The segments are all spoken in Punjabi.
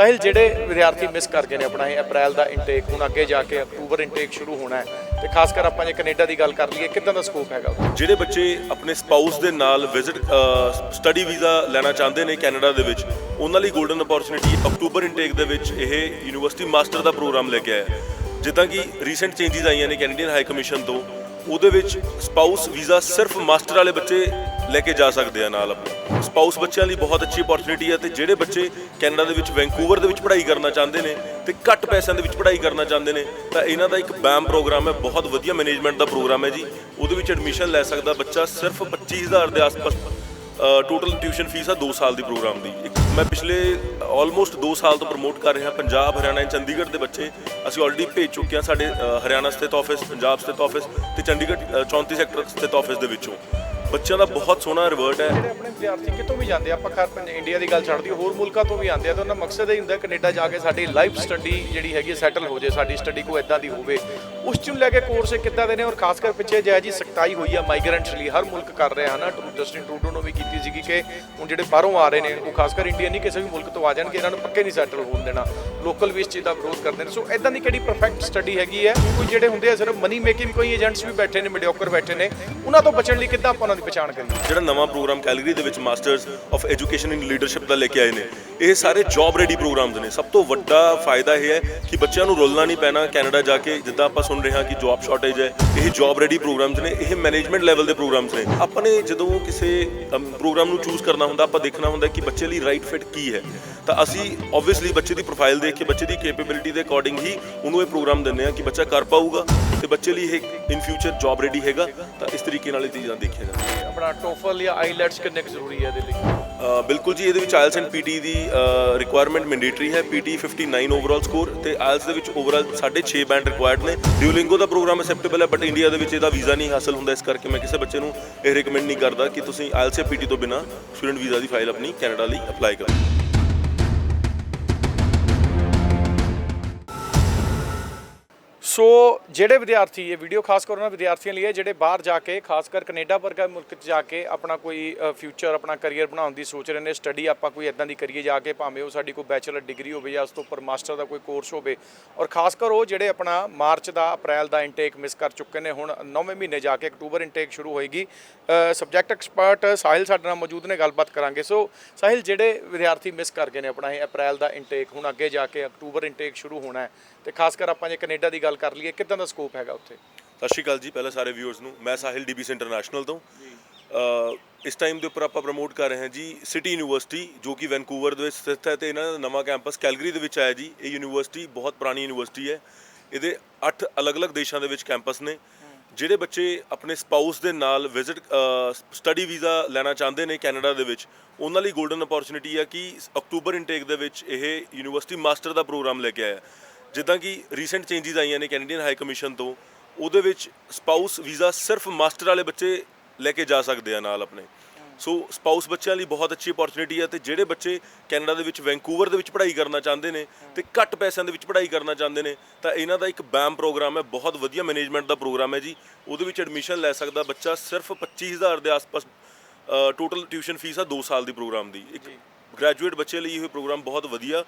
ਸਾਹਿਲ, ਜਿਹੜੇ ਵਿਦਿਆਰਥੀ ਮਿਸ ਕਰ ਗਏ ਨੇ ਆਪਣਾ ਇਹ ਅਪ੍ਰੈਲ ਦਾ ਇਨਟੇਕ ਹੁਣ ਅੱਗੇ ਜਾ ਕੇ ਅਕਤੂਬਰ ਇਨਟੇਕ ਸ਼ੁਰੂ ਹੋਣਾ ਹੈ। ਤੇ ਖਾਸ ਕਰ ਆਪਾਂ ਜੇ ਕੈਨੇਡਾ ਦੀ ਗੱਲ ਕਰ ਲਈਏ, ਕਿੱਦਾਂ ਦਾ ਸਕੋਪ ਹੈਗਾ ਜਿਹੜੇ ਬੱਚੇ ਆਪਣੇ ਸਪਾਊਸ ਦੇ ਨਾਲ ਵਿਜ਼ਿਟ ਸਟੱਡੀ ਵੀਜ਼ਾ ਲੈਣਾ ਚਾਹੁੰਦੇ ਨੇ ਕੈਨੇਡਾ ਦੇ ਵਿੱਚ, ਉਹਨਾਂ ਲਈ 골ਡਨ ਅਪੋਰਚੁਨਿਟੀ ਅਕਤੂਬਰ ਇਨਟੇਕ ਦੇ ਵਿੱਚ ਇਹ ਯੂਨੀਵਰਸਿਟੀ ਮਾਸਟਰ ਦਾ ਪ੍ਰੋਗਰਾਮ ਲੈ ਕੇ ਆਇਆ ਹੈ। ਜਿੱਦਾਂ ਕਿ ਰੀਸੈਂਟ ਚੇਂਜਸ ਆਈਆਂ ਨੇ ਕੈਨੇਡੀਅਨ ਹਾਈ ਕਮਿਸ਼ਨ ਤੋਂ। ਉਹਦੇ ਵਿੱਚ ਸਪਾਊਸ ਵੀਜ਼ਾ ਸਿਰਫ ਮਾਸਟਰ ਵਾਲੇ ਬੱਚੇ ਲੈ ਕੇ ਜਾ ਸਕਦੇ ਆ ਨਾਲ ਆਪਣੇ। ਸਪਾਊਸ ਬੱਚਿਆਂ ਲਈ ਬਹੁਤ ਅੱਛੀ ਅਪੋਰਚੁਨਿਟੀ ਹੈ ਤੇ ਜਿਹੜੇ ਬੱਚੇ ਕੈਨੇਡਾ ਦੇ ਵਿੱਚ, ਵੈਂਕੂਵਰ ਦੇ ਵਿੱਚ ਪੜ੍ਹਾਈ ਕਰਨਾ ਚਾਹੁੰਦੇ ਨੇ ਤੇ ਘੱਟ ਪੈਸਿਆਂ ਦੇ ਵਿੱਚ ਪੜ੍ਹਾਈ ਕਰਨਾ ਚਾਹੁੰਦੇ ਨੇ, ਤਾਂ ਇਹਨਾਂ ਦਾ ਇੱਕ ਬੈਮ ਪ੍ਰੋਗਰਾਮ ਹੈ, ਬਹੁਤ ਵਧੀਆ ਮੈਨੇਜਮੈਂਟ ਦਾ ਪ੍ਰੋਗਰਾਮ ਹੈ ਜੀ। ਉਹਦੇ ਵਿੱਚ ਐਡਮਿਸ਼ਨ ਲੈ ਸਕਦਾ ਬੱਚਾ ਸਿਰਫ 25000 ਦੇ ਆਸ-ਪਾਸ ਟੋਟਲ ਟਿਊਸ਼ਨ ਫੀਸ ਆ 2 ਸਾਲ ਦੀ ਪ੍ਰੋਗਰਾਮ ਦੀ। ਇੱਕ ਮੈਂ ਪਿਛਲੇ ਆਲਮੋਸਟ 2 ਸਾਲ ਤੋਂ ਪ੍ਰਮੋਟ ਕਰ ਰਿਹਾ ਪੰਜਾਬ ਹਰਿਆਣਾ ਚੰਡੀਗੜ੍ਹ ਦੇ ਬੱਚੇ। ਅਸੀਂ ਆਲਰੇਡੀ ਭੇਜ ਚੁੱਕੇ ਹਾਂ ਸਾਡੇ ਹਰਿਆਣਾ ਸਥਿਤ ਆਫਿਸ ਪੰਜਾਬ ਸਥਿਤ ਆਫਿਸ ਤੇ ਚੰਡੀਗੜ੍ਹ ਅ, 34 ਸੈਕਟਰ ਸਥਿਤ ਆਫਿਸ ਦੇ ਵਿੱਚੋਂ। ਬੱਚਿਆਂ ਦਾ ਬਹੁਤ ਸੋਹਣਾ ਰਿਵਰਟ ਹੈ। ਜਿਹੜੇ ਆਪਣੇ ਵਿਦਿਆਰਥੀ ਕਿਤੋਂ ਵੀ ਜਾਂਦੇ ਆ ਆਪਾਂ ਖੈਰ ਪੰਜ ਇੰਡੀਆ ਦੀ ਗੱਲ ਛੱਡ ਦਈਏ ਹੋਰ ਮੁਲਕਾਂ ਤੋਂ ਵੀ ਆਉਂਦੇ ਆ ਤਾਂ ਉਹਨਾਂ ਮਕਸਦ ਇਹ ਹੁੰਦਾ ਕੈਨੇਡਾ ਜਾ ਕੇ ਸਾਡੀ ਲਾਈਫ ਸਟੱਡੀ ਜਿਹੜੀ ਹੈਗੀ ਸੈਟਲ ਹੋ ਜੇ ਸਾਡੀ ਸਟੱਡੀ ਕੋ ਇਦਾਂ ਦੀ ਹੋਵੇ। ਉਸ ਚ ਨੂੰ ਲੈ ਕੇ ਕੋਰਸ ਕਿੱਦਾਂ ਦੇ ਨੇ ਔਰ ਖਾਸ ਕਰ ਪਿੱਛੇ ਜੈ ਜੀ ਸਖਤਾਈ ਹੋਈ ਆ ਮਾਈਗ੍ਰੈਂਟਸ ਲਈ, ਹਰ ਮੁਲਕ ਕਰ ਰਿਹਾ ਹਨਾ ਟਰੂ ਜਸਟਿਨ ਟਰੂਡੋ ਨੂੰ ਵੀ ਕੀਤੀ ਸੀਗੀ ਕਿ ਹੁਣ ਜਿਹੜੇ ਬਾਹਰੋਂ ਆ ਰਹੇ ਨੇ, ਉਹ ਖਾਸ ਕਰ ਇੰਡੀਆ ਨਹੀਂ, ਕਿਸੇ ਵੀ ਮੁਲਕ ਤੋਂ ਆ ਜਾਣਗੇ, ਇਹਨਾਂ ਨੂੰ ਪੱਕੇ ਨਹੀਂ ਸੈਟਲ ਹੋਣ ਦੇਣਾ। ਲੋਕਲ ਵੀ ਇਸ ਚੀਜ਼ ਦਾ ਵਿਰੋਧ ਕਰਦੇ ਨੇ। ਸੋ ਇਦਾਂ ਦੀ ਕਿਹੜੀ ਪਰਫੈਕਟ ਸਟੱਡੀ ਹੈਗੀ ਹੈ? ਕੋਈ ਜਿਹੜੇ ਹੁੰਦੇ ਆ, ਸਿਰਫ ਮਨੀ ਮੇਕਿੰਗ ਕੋਈ ਏਜੰਟਸ ਵੀ ਬੈਠੇ ਨੇ ਮੀਡੀਓਕਰ ਬੈਠੇ ਨੇ, ਉਹਨਾਂ ਤੋਂ ਬਚਣ ਲਈ ਕਿੱਦਾਂ ਆਪਾਂ ਉਹਨਾਂ ਦੀ ਪਛਾਣ ਕਰੀਏ? ਜਿਹੜਾ ਨਵਾਂ ਪ੍ਰੋਗਰਾਮ ਕੈਲਗਰੀ ਦੇ ਵਿੱਚ masters of education in leadership ਦਾ ਲੈ ਕੇ ਆਏ ਨੇ, ਇਹ ਸਾਰੇ ਜੌਬ ਰੈਡੀ ਪ੍ਰੋਗਰਾਮਸ ਨੇ। ਸਭ ਤੋਂ ਵੱਡਾ ਫਾਇਦਾ ਇਹ ਹੈ ਕਿ ਬੱਚਿਆਂ ਨੂੰ ਰੋਲਣਾ ਨਹੀਂ ਪੈਣਾ, ਕੈਨੇਡਾ ਜਾ ਕੇ ਜਿੱਦਾਂ ਆਪਾਂ ਸੁਣ ਰਿਹਾ ਕਿ ਜੌਬ ਸ਼ਾਰਟੇਜ ਹੈ, ਇਹ ਜੌਬ ਰੈਡੀ ਪ੍ਰੋਗਰਾਮਸ ਨੇ, ਇਹ ਮੈਨੇਜਮੈਂਟ ਲੈਵਲ ਦੇ ਪ੍ਰੋਗਰਾਮਸ ਨੇ। ਆਪਾਂ ਨੇ ਜਦੋਂ ਕਿਸੇ ਪ੍ਰੋਗਰਾਮ ਨੂੰ ਚੂਜ਼ ਕਰਨਾ ਹੁੰਦਾ, ਆਪਾਂ ਦੇਖਣਾ ਹੁੰਦਾ ਕਿ ਬੱਚੇ ਲਈ ਰਾਈਟ ਫਿਟ ਕੀ ਹੈ। ਤਾਂ ਅਸੀਂ ਆਬਵੀਅਸਲੀ ਬੱਚੇ ਦੀ ਪ੍ਰੋਫਾਈਲ ਦੇਖ ਕੇ, ਬੱਚੇ ਦੀ ਕੈਪੇਬਿਲਿਟੀ ਦੇ ਅਕੋਰਡਿੰਗ ਹੀ ਉਹਨੂੰ ਇਹ ਪ੍ਰੋਗਰਾਮ ਦਿੰਦੇ ਆ ਕਿ ਬੱਚਾ ਕਰ ਪਾਊਗਾ। ਤੇ ਬੱਚੇ ਲਈ ਇਹ ਇਨ ਫਿਊਚਰ ਜੌਬ ਰੈਡੀ ਹੈਗਾ ਤਾਂ ਇਸ ਤਰੀਕੇ ਨਾਲ ਇਹ ਚੀਜ਼ਾਂ ਦੇਖੀਆਂ ਜਾਂਦੀਆਂ ਆਪਣਾ ਟੋਫਲ ਜਾਂ ਆਈਲੈਟਸ ਕਿੰਨੇ ਕੁ ਜ਼ਰੂਰੀ ਹੈ ਇਹਦੇ ਲਈ? ਅ, ਬਿਲਕੁਲ ਜੀ ਇਹਦੇ ਵਿੱਚ ਆਇਲਸ ਐਂਡ ਪੀਟੀ ਦੀ ਰਿਕੁਆਇਰਮੈਂਟ ਮੈਂਡੇਟਰੀ ਹੈ ਪੀਟੀ 59 ਓਵਰਆਲ ਸਕੋਰ ਤੇ ਆਇਲਸ ਦੇ ਵਿੱਚ ਓਵਰਆਲ 6.5 ਬੈਂਡ ਰਿਕੁਆਇਰਡ ਨੇ। ਡਿਊਲਿੰਗੋ ਦਾ ਪ੍ਰੋਗਰਾਮ ਅਸੈਪਟੇਬਲ ਹੈ ਬਟ ਇੰਡੀਆ ਦੇ ਵਿੱਚ ਇਹਦਾ ਵੀਜ਼ਾ ਨਹੀਂ ਹਾਸਲ ਹੁੰਦਾ ਇਸ ਕਰਕੇ ਮੈਂ ਕਿਸੇ ਬੱਚੇ ਨੂੰ ਇਹ ਰეკਮੈਂਡ ਨਹੀਂ ਕਰਦਾ ਕਿ ਤੁਸੀਂ ਆਇਲਸ ਜਾਂ ਪੀਟੀ ਤੋਂ ਬਿਨਾ ਸਟੂਡੈਂਟ ਵੀਜ਼ਾ ਦੀ ਫਾਈਲ ਆਪਣੀ ਕੈਨੇਡਾ ਲਈ ਅਪਲਾਈ ਕਰੋ ਸੋ ਜਿਹੜੇ ਵਿਦਿਆਰਥੀ, ਇਹ ਵੀਡੀਓ ਖਾਸ ਕਰ ਉਹਨਾਂ ਵਿਦਿਆਰਥੀਆਂ ਲਈ ਹੈ, ਜਿਹੜੇ ਬਾਹਰ ਜਾ ਕੇ, ਖਾਸ ਕਰ ਕੈਨੇਡਾ ਵਰਗਾ ਮੁਲਕ 'ਚ ਜਾ ਕੇ ਆਪਣਾ ਕੋਈ ਫਿਊਚਰ ਆਪਣਾ ਕੈਰੀਅਰ ਬਣਾਉਣ ਦੀ ਸੋਚ ਰਹੇ ਨੇ ਸਟੱਡੀ ਆਪਾਂ ਕੋਈ ਇਦਾਂ ਦੀ ਕਰੀਏ ਜਾ ਕੇ, ਭਾਵੇਂ ਉਹ ਸਾਡੀ ਕੋਈ ਬੈਚਲਰ ਡਿਗਰੀ ਹੋਵੇ ਜਾਂ ਉਸ ਤੋਂ ਉੱਪਰ ਮਾਸਟਰ ਦਾ ਕੋਈ ਕੋਰਸ ਹੋਵੇ। ਔਰ ਖਾਸ ਕਰ ਉਹ ਜਿਹੜੇ ਆਪਣਾ ਮਾਰਚ ਦਾ, ਅਪ੍ਰੈਲ ਦਾ ਇਨਟੇਕ ਮਿਸ ਕਰ ਚੁੱਕੇ ਨੇ, ਹੁਣ 9ਵੇਂ ਮਹੀਨੇ ਜਾ ਕੇ ਅਕਤੂਬਰ ਇਨਟੇਕ ਸ਼ੁਰੂ ਹੋਏਗੀ। ਸਬਜੈਕਟ ਐਕਸਪਰਟ ਸਾਹਿਲ ਸਾਡੇ ਨਾਲ ਮੌਜੂਦ ਨੇ, ਗੱਲਬਾਤ ਕਰਾਂਗੇ। ਸੋ ਸਾਹਿਲ, ਜਿਹੜੇ ਵਿਦਿਆਰਥੀ ਮਿਸ ਕਰ ਗਏ ਨੇ ਆਪਣਾ, ਇਹ ਅਪ੍ਰੈਲ ਦਾ ਇਨਟੇਕ ਹੁਣ ਅੱਗੇ ਜਾ ਕੇ ਅਕਤੂਬਰ ਇਨਟੇਕ ਸ਼ੁਰੂ ਹੋਣਾ ਹੈ ਤੇ ਖਾਸ ਕਰ ਆਪਾਂ ਜੇ ਕੈਨੇਡਾ ਦੀ ਗੱਲ ਕਰ ਲਈਏ ਕਿੱਦਾਂ ਦਾ ਸਕੋਪ ਹੈਗਾ ਉੱਥੇ? ਸਤਿ ਸ਼੍ਰੀ ਅਕਾਲ ਜੀ ਪਹਿਲਾਂ ਸਾਰੇ ਵਿਊਅਰਸ ਨੂੰ। ਮੈਂ ਸਾਹਿਲ ਡੀਬੀਸ ਇੰਟਰਨੈਸ਼ਨਲ ਤੋਂ। ਇਸ ਟਾਈਮ ਦੇ ਉੱਪਰ ਆਪਾਂ ਪ੍ਰਮੋਟ ਕਰ ਰਹੇ ਹਾਂ ਜੀ ਸਿਟੀ ਯੂਨੀਵਰਸਿਟੀ ਜੋ ਕਿ ਵੈਨਕੂਵਰ ਦੇ ਵਿੱਚ ਸਥਿਤ ਹੈ ਤੇ ਇਹਨਾਂ ਦਾ ਨਵਾਂ ਕੈਂਪਸ ਕੈਲਗਰੀ ਦੇ ਵਿੱਚ ਆਇਆ ਜੀ। ਇਹ ਯੂਨੀਵਰਸਿਟੀ ਬਹੁਤ ਪੁਰਾਣੀ ਯੂਨੀਵਰਸਿਟੀ ਹੈ। ਇਹਦੇ 8 ਅਲੱਗ-ਅਲੱਗ ਦੇਸ਼ਾਂ ਦੇ ਵਿੱਚ ਕੈਂਪਸ ਨੇ। ਜਿਹੜੇ ਬੱਚੇ ਆਪਣੇ ਸਪਾਊਸ ਦੇ ਨਾਲ ਵਿਜ਼ਿਟ ਸਟੱਡੀ ਵੀਜ਼ਾ ਲੈਣਾ ਚਾਹੁੰਦੇ ਨੇ ਕੈਨੇਡਾ ਦੇ ਵਿੱਚ ਉਹਨਾਂ ਲਈ 골ਡਨ ਅਪੋਰਚੁਨਿਟੀ ਹੈ ਕਿ ਅਕਤੂਬਰ ਇਨਟੇਕ ਦੇ ਵਿੱਚ ਇਹ ਯੂਨੀਵਰਸਿਟੀ ਮਾਸਟਰ ਦਾ ਪ੍ਰੋਗਰਾਮ ਲੈ ਕੇ ਆਇਆ। ਜਿੱਦਾਂ ਕਿ ਰੀਸੈਂਟ ਚੇਂਜਸ ਆਈਆਂ ਨੇ ਕੈਨੇਡੀਅਨ ਹਾਈ ਕਮਿਸ਼ਨ ਤੋਂ ਉਹਦੇ ਵਿੱਚ ਸਪਾਊਸ ਵੀਜ਼ਾ ਸਿਰਫ ਮਾਸਟਰ ਵਾਲੇ ਬੱਚੇ ਲੈ ਕੇ ਜਾ ਸਕਦੇ ਆ ਨਾਲ ਆਪਣੇ। ਸੋ ਸਪਾਊਸ ਬੱਚਿਆਂ ਲਈ ਬਹੁਤ ਅੱਛੀ ਅਪੋਰਚੁਨਿਟੀ ਹੈ ਤੇ ਜਿਹੜੇ ਬੱਚੇ ਕੈਨੇਡਾ ਦੇ ਵਿੱਚ ਵੈਂਕੂਵਰ ਦੇ ਵਿੱਚ ਪੜ੍ਹਾਈ ਕਰਨਾ ਚਾਹੁੰਦੇ ਨੇ ਤੇ ਘੱਟ ਪੈਸਿਆਂ ਦੇ ਵਿੱਚ ਪੜ੍ਹਾਈ ਕਰਨਾ ਚਾਹੁੰਦੇ ਨੇ ਤਾਂ ਇਹਨਾਂ ਦਾ ਇੱਕ ਬੈਮ ਪ੍ਰੋਗਰਾਮ ਹੈ ਬਹੁਤ ਵਧੀਆ ਮੈਨੇਜਮੈਂਟ ਦਾ ਪ੍ਰੋਗਰਾਮ ਹੈ ਜੀ। ਉਹਦੇ ਵਿੱਚ ਐਡਮਿਸ਼ਨ ਲੈ ਸਕਦਾ ਬੱਚਾ ਸਿਰਫ 25000 ਦੇ ਆਸ-ਪਾਸ ਟੋਟਲ ਟਿਊਸ਼ਨ ਫੀਸ ਆ 2 ਸਾਲ ਦੀ ਪ੍ਰੋਗਰਾਮ ਦੀ। ਇੱਕ ਗ੍ਰੈਜੂਏਟ ਬੱਚੇ ਲਈ ਇਹ ਪ੍ਰੋਗਰਾਮ ਬਹੁਤ ਵਧੀਆ।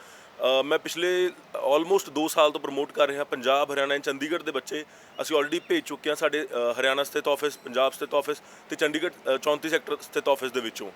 ਮੈਂ ਪਿਛਲੇ ਆਲਮੋਸਟ 2 ਸਾਲ ਤੋਂ ਪ੍ਰਮੋਟ ਕਰ ਰਿਹਾ ਪੰਜਾਬ ਹਰਿਆਣਾ ਐਂਡ ਚੰਡੀਗੜ੍ਹ ਦੇ ਬੱਚੇ। ਅਸੀਂ ਆਲਰੇਡੀ ਭੇਜ ਚੁੱਕੇ ਹਾਂ ਸਾਡੇ ਹਰਿਆਣਾ ਸਥਿਤ ਆਫਿਸ ਪੰਜਾਬ ਸਥਿਤ ਆਫਿਸ ਤੇ ਚੰਡੀਗੜ੍ਹ ਅ, 34 ਸੈਕਟਰ ਸਥਿਤ ਆਫਿਸ ਦੇ ਵਿੱਚੋਂ।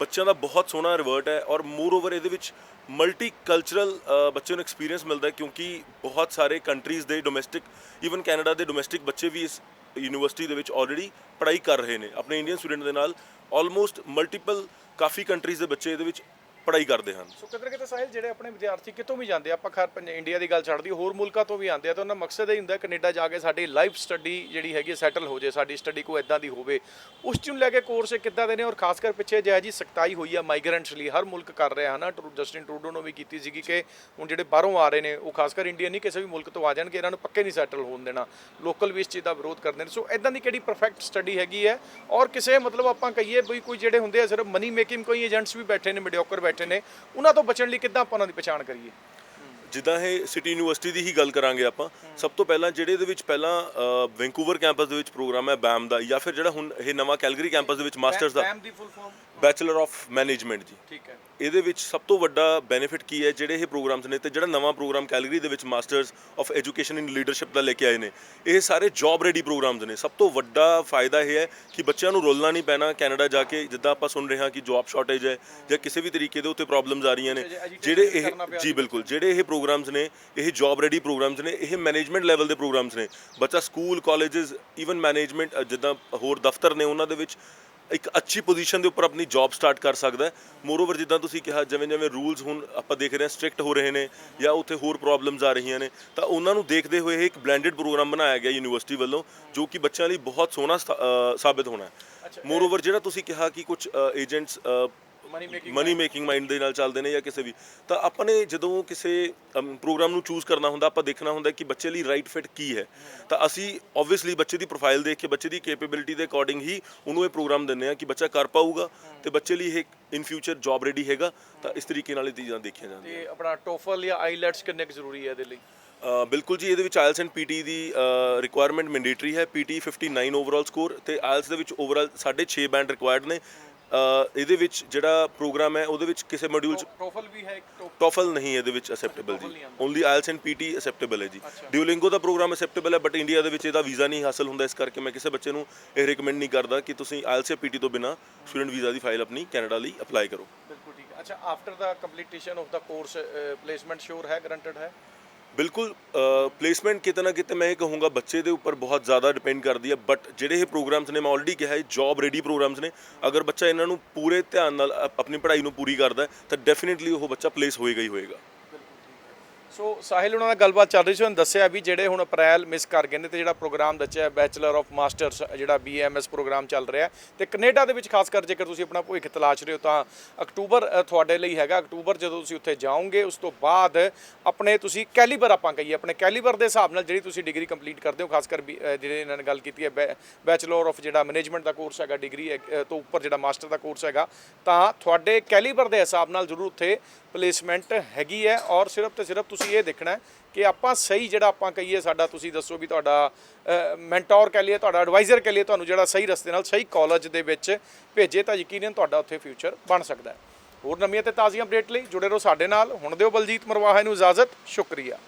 ਬੱਚਿਆਂ ਦਾ ਬਹੁਤ ਸੋਹਣਾ ਰਿਵਰਟ ਹੈ ਔਰ ਮੋਰ ਓਵਰ ਇਹਦੇ ਵਿੱਚ ਮਲਟੀ ਕਲਚਰਲ ਬੱਚੇ ਨੂੰ ਐਕਸਪੀਰੀਅੰਸ ਮਿਲਦਾ ਹੈ ਕਿਉਂਕਿ ਬਹੁਤ ਸਾਰੇ ਕੰਟਰੀਜ਼ ਦੇ ਡੋਮੈਸਟਿਕ ਈਵਨ ਕੈਨੇਡਾ ਦੇ ਡੋਮੈਸਟਿਕ ਬੱਚੇ ਵੀ ਇਸ ਯੂਨੀਵਰਸਿਟੀ ਦੇ ਵਿੱਚ ਆਲਰੇਡੀ ਪੜ੍ਹਾਈ ਕਰ ਰਹੇ ਨੇ। ਆਪਣੇ ਇੰਡੀਅਨ ਸਟੂਡੈਂਟ ਦੇ ਨਾਲ ਆਲਮੋਸਟ ਮਲਟੀਪਲ ਕਾਫੀ ਕੰਟਰੀਜ਼ ਦੇ ਬੱਚੇ ਇਹਦੇ ਵਿੱਚ ਪੜ੍ਹਾਈ ਕਰਦੇ ਹਨ। ਸੋ ਕਿਤੇ ਨਾ ਕਿਤੇ ਸਾਹਿਲ, ਜਿਹੜੇ ਆਪਣੇ ਵਿਦਿਆਰਥੀ ਕਿਤੋਂ ਵੀ ਜਾਂਦੇ ਆ, ਆਪਾਂ ਖੈਰ ਪੰਜ ਇੰਡੀਆ ਦੀ ਗੱਲ ਛੱਡ ਦਈਏ ਹੋਰ ਮੁਲਕਾਂ ਤੋਂ ਵੀ ਆਉਂਦੇ ਆ, ਤਾਂ ਉਹਨਾਂ ਮਕਸਦ ਇਹ ਹੁੰਦਾ ਕੈਨੇਡਾ ਜਾ ਕੇ ਸਾਡੀ ਲਾਈਫ ਸਟੱਡੀ ਜਿਹੜੀ ਹੈਗੀ ਸੈਟਲ ਹੋ ਜੇ, ਸਾਡੀ ਸਟੱਡੀ ਕੋਈ ਇਦਾਂ ਦੀ ਹੋਵੇ। ਉਸ ਚ ਨੂੰ ਲੈ ਕੇ ਕੋਰਸ ਕਿੱਦਾਂ ਦੇ ਨੇ, ਔਰ ਖਾਸ ਕਰ ਪਿੱਛੇ ਜਿਹੇ ਜੀ ਸਖਤਾਈ ਹੋਈ ਆ ਮਾਈਗ੍ਰੈਂਟਸ ਲਈ, ਹਰ ਮੁਲਕ ਕਰ ਰਿਹਾ ਹਨਾ ਟਰੂ, ਜਸਟਿਨ ਟਰੂਡੋ ਨੂੰ ਵੀ ਕੀਤੀ ਸੀਗੀ ਕਿ ਹੁਣ ਜਿਹੜੇ ਬਾਹਰੋਂ ਆ ਰਹੇ ਨੇ, ਉਹ ਖਾਸ ਕਰ ਇੰਡੀਆ ਨਹੀਂ, ਕਿਸੇ ਵੀ ਮੁਲਕ ਤੋਂ ਆ ਜਾਣਗੇ, ਇਹਨਾਂ ਨੂੰ ਪੱਕੇ ਨਹੀਂ ਸੈਟਲ ਹੋਣ ਦੇਣਾ। ਲੋਕਲ ਵੀ ਇਸ ਚੀਜ਼ ਦਾ ਵਿਰੋਧ ਕਰਦੇ ਨੇ। ਸੋ ਇਦਾਂ ਦੀ ਕਿਹੜੀ ਪਰਫੈਕਟ ਸਟੱਡੀ ਹੈਗੀ ਹੈ? ਔਰ ਕਿਸੇ ਮਤਲਬ ਆਪਾਂ ਕਹੀਏ ਵੀ ਕੋਈ ਜਿਹੜੇ ਹੁੰਦੇ ਆ, ਸਿਰਫ ਮਨੀ ਮੇਕਿੰਗ ਕੋਈ ਏਜੰਟਸ ਵੀ ਬੈਠੇ ਨੇ ਮੀਡੀਓਕਰ ਬੈਠੇ ਨੇ ਉਹਨਾਂ ਤੋਂ ਬਚਣ ਲਈ ਕਿੱਦਾਂ ਆਪਾਂ ਉਹਨਾਂ ਦੀ ਪਛਾਣ ਕਰੀਏ? ਜਿੱਦਾਂ ਇਹ ਸਿਟੀ ਯੂਨੀਵਰਸਿਟੀ ਦੀ ਹੀ ਗੱਲ ਕਰਾਂਗੇ ਆਪਾਂ ਸਭ ਤੋਂ ਪਹਿਲਾਂ ਜਿਹੜੇ ਦੇ ਵਿੱਚ ਪਹਿਲਾਂ ਵੈਂਕੂਵਰ ਕੈਂਪਸ ਦੇ ਵਿੱਚ ਪ੍ਰੋਗਰਾਮ ਹੈ ਬੈਮ ਦਾ ਜਾਂ ਫਿਰ ਜਿਹੜਾ ਹੁਣ ਇਹ ਨਵਾਂ ਕੈਲਗਰੀ ਕੈਂਪਸ ਦੇ ਵਿੱਚ ਮਾਸਟਰਸ ਦਾ। ਦੀ full form bachelor of management ਜੀ। ਠੀਕ ਹੈ। ਇਹਦੇ ਵਿੱਚ ਸਭ ਤੋਂ ਵੱਡਾ ਬੈਨੀਫਿਟ ਕੀ ਹੈ? ਜਿਹੜੇ ਇਹ ਪ੍ਰੋਗਰਾਮਸ ਨੇ ਤੇ ਜਿਹੜਾ ਨਵਾਂ ਪ੍ਰੋਗਰਾਮ ਕੈਲਗਰੀ ਦੇ ਵਿੱਚ masters of education in leadership ਦਾ ਲੈ ਕੇ ਆਏ ਨੇ। ਇਹ ਸਾਰੇ ਜੌਬ ਰੈਡੀ ਪ੍ਰੋਗਰਾਮਸ ਨੇ। ਸਭ ਤੋਂ ਵੱਡਾ ਫਾਇਦਾ ਇਹ ਹੈ ਕਿ ਬੱਚਿਆਂ ਨੂੰ ਰੋਲਣਾ ਨਹੀਂ ਪੈਣਾ ਕੈਨੇਡਾ ਜਾ ਕੇ। ਜਿੱਦਾਂ ਆਪਾਂ ਸੁਣ ਰਹੇ ਹਾਂ ਕਿ ਜੌਬ ਸ਼ਾਰਟੇਜ ਹੈ ਜਾਂ ਕਿਸੇ ਵੀ ਤਰੀਕੇ ਦੇ ਉੱਤੇ ਪ੍ਰੋਬਲਮਸ ਆ ਰਹੀਆਂ ਨੇ। ਜਿਹੜੇ ਇਹ ਜੀ ਬਿਲਕੁਲ। ਜਿਹੜੇ ਇਹ ਪ੍ਰੋਗਰਾਮਸ ਨੇ ਇਹ ਜੌਬ ਰੈਡੀ ਪ੍ਰੋਗਰਾਮਸ ਨੇ ਇਹ ਮੈਨੇਜਮੈਂਟ ਲੈਵਲ ਦੇ ਪ੍ਰੋਗਰਾਮਸ ਨੇ। ਬੱਚਾ ਸਕੂਲ ਕਾਲਜਸ ਈਵਨ ਮੈਨੇਜਮੈਂਟ ਜਿੱਦਾਂ ਹੋਰ ਦਫ਼ਤਰ ਨੇ ਉਹਨਾਂ ਦੇ ਵਿੱਚ ਇੱਕ ਅੱਛੀ ਪੋਜੀਸ਼ਨ ਦੇ ਉੱਪਰ ਆਪਣੀ ਜੌਬ ਸਟਾਰਟ ਕਰ ਸਕਦਾ ਹੈ। ਮੋਰਓਵਰ ਜਿੱਦਾਂ ਤੁਸੀਂ ਕਿਹਾ ਜਿਵੇਂ ਜਿਵੇਂ ਰੂਲਸ ਹੁਣ ਆਪਾਂ ਦੇਖ ਰਹੇ ਹਾਂ ਸਟ੍ਰਿਕਟ ਹੋ ਰਹੇ ਨੇ ਜਾਂ ਉੱਥੇ ਹੋਰ ਪ੍ਰੋਬਲਮਸ ਆ ਰਹੀਆਂ ਨੇ ਤਾਂ ਉਹਨਾਂ ਨੂੰ ਦੇਖਦੇ ਹੋਏ ਇਹ ਇੱਕ ਬਲੈਂਡਡ ਪ੍ਰੋਗਰਾਮ ਬਣਾਇਆ ਗਿਆ ਯੂਨੀਵਰਸਿਟੀ ਵੱਲੋਂ ਜੋ ਕਿ ਬੱਚਿਆਂ ਲਈ ਬਹੁਤ ਸੋਹਣਾ ਸਾਬਿਤ ਹੋਣਾ ਹੈ। ਮੋਰਓਵਰ ਜਿਹੜਾ ਤੁਸੀਂ ਕਿਹਾ ਕਿ ਕੁਝ agents money making money making mind ਦੇ ਨਾਲ ਚੱਲਦੇ ਨੇ ਜਾਂ ਕਿਸੇ ਵੀ। ਤਾਂ ਆਪਾਂ ਨੇ ਜਦੋਂ ਕਿਸੇ ਪ੍ਰੋਗਰਾਮ ਨੂੰ ਚੂਜ਼ ਕਰਨਾ ਹੁੰਦਾ ਆਪਾਂ ਦੇਖਣਾ ਹੁੰਦਾ ਕਿ ਬੱਚੇ ਲਈ ਰਾਈਟ ਫਿਟ ਕੀ ਹੈ। ਤਾਂ ਅਸੀਂ ਆਬਵੀਅਸਲੀ ਬੱਚੇ ਦੀ ਪ੍ਰੋਫਾਈਲ ਦੇਖ ਕੇ ਬੱਚੇ ਦੀ ਕੈਪੇਬਿਲਿਟੀ ਦੇ ਅਕੋਰਡਿੰਗ ਹੀ ਉਹਨੂੰ ਇਹ ਪ੍ਰੋਗਰਾਮ ਦਿੰਦੇ ਆ ਕਿ ਬੱਚਾ ਕਰ ਪਾਊਗਾ ਤੇ ਬੱਚੇ ਲਈ ਇਹ ਇਨ ਫਿਊਚਰ ਜੌਬ ਰੈਡੀ ਹੈਗਾ। ਤਾਂ ਇਸ ਤਰੀਕੇ ਨਾਲ ਇਹ ਚੀਜ਼ਾਂ ਦੇਖੀਆਂ ਜਾਂਦੀਆਂ। ਤੇ ਆਪਣਾ ਟੋਫਲ ਜਾਂ ਆਈਲੈਟਸ ਕਿੰਨੇ ਕੁ ਜ਼ਰੂਰੀ ਹੈ ਇਹਦੇ ਲਈ? ਬਿਲਕੁਲ ਜੀ ਇਹਦੇ ਵਿੱਚ ਆਇਲਸ ਐਂਡ ਪੀਟੀ ਦੀ ਰਿਕੁਆਇਰਮੈਂਟ ਮੈਂਡੇਟਰੀ ਹੈ। ਪੀਟੀ 59 ਓਵਰਆਲ ਸਕੋਰ ਤੇ ਆਇਲਸ ਦੇ ਵਿੱਚ ਓਵਰਆਲ 6.5 ਬੈਂਡ ਰਿਕੁਆਇਰਡ ਨੇ। ਇਹਦੇ ਵਿੱਚ ਜਿਹੜਾ ਪ੍ਰੋਗਰਾਮ ਹੈ ਉਹਦੇ ਵਿੱਚ ਕਿਸੇ ਮੋਡਿਊਲ 'ਚ ਟੋਫਲ ਵੀ ਹੈ ਟੋਫਲ ਨਹੀਂ ਇਹਦੇ ਵਿੱਚ ਅਸੈਪਟੇਬਲ ਜੀ। Only IELTS and PT acceptable ਹੈ ਜੀ। ਡਿਊਲਿੰਗੋ ਦਾ ਪ੍ਰੋਗਰਾਮ ਅਸੈਪਟੇਬਲ ਹੈ ਬਟ ਇੰਡੀਆ ਦੇ ਵਿੱਚ ਇਹਦਾ ਵੀਜ਼ਾ ਨਹੀਂ ਹਾਸਲ ਹੁੰਦਾ ਇਸ ਕਰਕੇ ਮੈਂ ਕਿਸੇ ਬੱਚੇ ਨੂੰ ਇਹ ਰეკਮੈਂਡ ਨਹੀਂ ਕਰਦਾ ਕਿ ਤੁਸੀਂ ਆਇਲਸ ਜਾਂ ਪੀਟੀ ਤੋਂ ਬਿਨਾ ਸਟੂਡੈਂਟ ਵੀਜ਼ਾ ਦੀ ਫਾਈਲ ਆਪਣੀ ਕੈਨੇਡਾ ਲਈ ਅਪਲਾਈ ਕਰੋ। ਬਿਲਕੁਲ ਠੀਕ ਹੈ। ਅੱਛਾ after the completion of the course placement sure ਹੈ ਗਰੰਟਡ ਹੈ? ਬਿਲਕੁਲ ਪਲੇਸਮੈਂਟ ਕਿਤੇ ਨਾ ਕਿਤੇ ਮੈਂ ਇਹ ਕਹੂੰਗਾ ਬੱਚੇ ਦੇ ਉੱਪਰ ਬਹੁਤ ਜ਼ਿਆਦਾ ਡਿਪੈਂਡ ਕਰਦੀ ਹੈ ਬਟ ਜਿਹੜੇ ਇਹ ਪ੍ਰੋਗਰਾਮਸ ਨੇ, ਮੈਂ ਆਲਰੇਡੀ ਕਿਹਾ ਹੈ ਜੌਬ ਰੈਡੀ ਪ੍ਰੋਗਰਾਮਸ ਨੇ, ਅਗਰ ਬੱਚਾ ਇਹਨਾਂ ਨੂੰ ਪੂਰੇ ਧਿਆਨ ਨਾਲ ਅਪ- ਆਪਣੀ ਪੜ੍ਹਾਈ ਨੂੰ ਪੂਰੀ ਕਰਦਾ ਤਾਂ ਡੈਫੀਨਿਟਲੀ ਉਹ ਬੱਚਾ ਪਲੇਸ ਹੋਏਗਾ ਹੀ ਹੋਏਗਾ। ਸੋ ਸਾਹਿਲ ਉਹਨਾਂ ਨਾਲ ਗੱਲਬਾਤ ਚੱਲ ਰਹੀ ਸੀ ਉਹਨਾਂ ਦੱਸਿਆ ਵੀ ਜਿਹੜੇ ਹੁਣ ਅਪ੍ਰੈਲ ਮਿਸ ਕਰ ਗਏ ਨੇ ਤੇ ਜਿਹੜਾ ਪ੍ਰੋਗਰਾਮ ਦੱਸਿਆ ਬੈਚਲਰ ਆਫ ਮਾਸਟਰਸ ਜਿਹੜਾ ਬੀਐਮਐਸ ਪ੍ਰੋਗਰਾਮ ਚੱਲ ਰਿਹਾ ਤੇ ਕੈਨੇਡਾ ਦੇ ਵਿੱਚ ਖਾਸ ਕਰ ਜੇਕਰ ਤੁਸੀਂ ਆਪਣਾ ਭਵਿੱਖ ਤਲਾਸ਼ ਰਹੇ ਹੋ ਤਾਂ ਅਕਤੂਬਰ ਤੁਹਾਡੇ ਲਈ ਹੈਗਾ। ਅਕਤੂਬਰ ਜਦੋਂ ਤੁਸੀਂ ਉੱਥੇ ਜਾਓਗੇ ਉਸ ਤੋਂ ਬਾਅਦ ਆਪਣੇ ਤੁਸੀਂ ਕੈਲੀਬਰ ਆਪਾਂ ਕਹੀਏ ਆਪਣੇ ਕੈਲੀਬਰ ਦੇ ਹਿਸਾਬ ਨਾਲ ਜਿਹੜੀ ਤੁਸੀਂ ਡਿਗਰੀ ਕੰਪਲੀਟ ਕਰਦੇ ਹੋ ਖਾਸ ਕਰ ਵੀ, ਜਿਹੜੇ ਇਹਨਾਂ ਨੇ ਗੱਲ ਕੀਤੀ ਹੈ ਬੈਚਲਰ ਆਫ ਜਿਹੜਾ ਮੈਨੇਜਮੈਂਟ ਦਾ ਕੋਰਸ ਹੈਗਾ ਡਿਗਰੀ ਤੋਂ ਉੱਪਰ ਜਿਹੜਾ ਮਾਸਟਰ ਦਾ ਕੋਰਸ ਹੈਗਾ ਤਾਂ ਤੁਹਾਡੇ ਕੈਲੀਬਰ ਦੇ ਹਿਸਾਬ ਨਾਲ ਜ਼ਰੂਰ ਉੱਥੇ ਪਲੇਸਮੈਂਟ ਹੈਗੀ ਹੈ ਔਰ ਸਿਰਫ ਤੇ ਸਿਰਫ ਤੁਸੀਂ ਇਹ ਦੇਖਣਾ ਕਿ ਆਪਾਂ ਸਹੀ ਜਿਹੜਾ ਆਪਾਂ ਕਹੀਏ ਸਾਡਾ, ਤੁਸੀਂ ਦੱਸੋ ਵੀ ਤੁਹਾਡਾ ਮੈਂਟੋਰ ਕਹਿ ਲਈਏ, ਤੁਹਾਡਾ ਐਡਵਾਈਜ਼ਰ ਕਹਿ ਲਈਏ, ਤੁਹਾਨੂੰ ਜਿਹੜਾ ਸਹੀ ਰਸਤੇ ਨਾਲ, ਸਹੀ ਕਾਲਜ ਦੇ ਵਿੱਚ ਭੇਜੇ ਤਾਂ ਯਕੀਨਨ ਤੁਹਾਡਾ ਉੱਥੇ ਫਿਊਚਰ ਬਣ ਸਕਦਾ ਹੈ। ਹੋਰ ਨਵੀਆਂ ਤੇ ਤਾਜ਼ੀਆਂ ਅਪਡੇਟ ਲਈ ਜੁੜੇ ਰਹੋ ਸਾਡੇ ਨਾਲ। ਹੁਣ ਦਿਓ ਬਲਜੀਤ ਮਰਵਾਹਾ ਨੂੰ ਇਜਾਜ਼ਤ। ਸ਼ੁਕਰੀਆ।